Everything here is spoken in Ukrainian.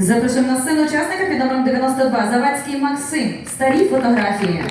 Запрошуємо на сцену учасника під номером 92 Завадський Максим. Старі фотографії.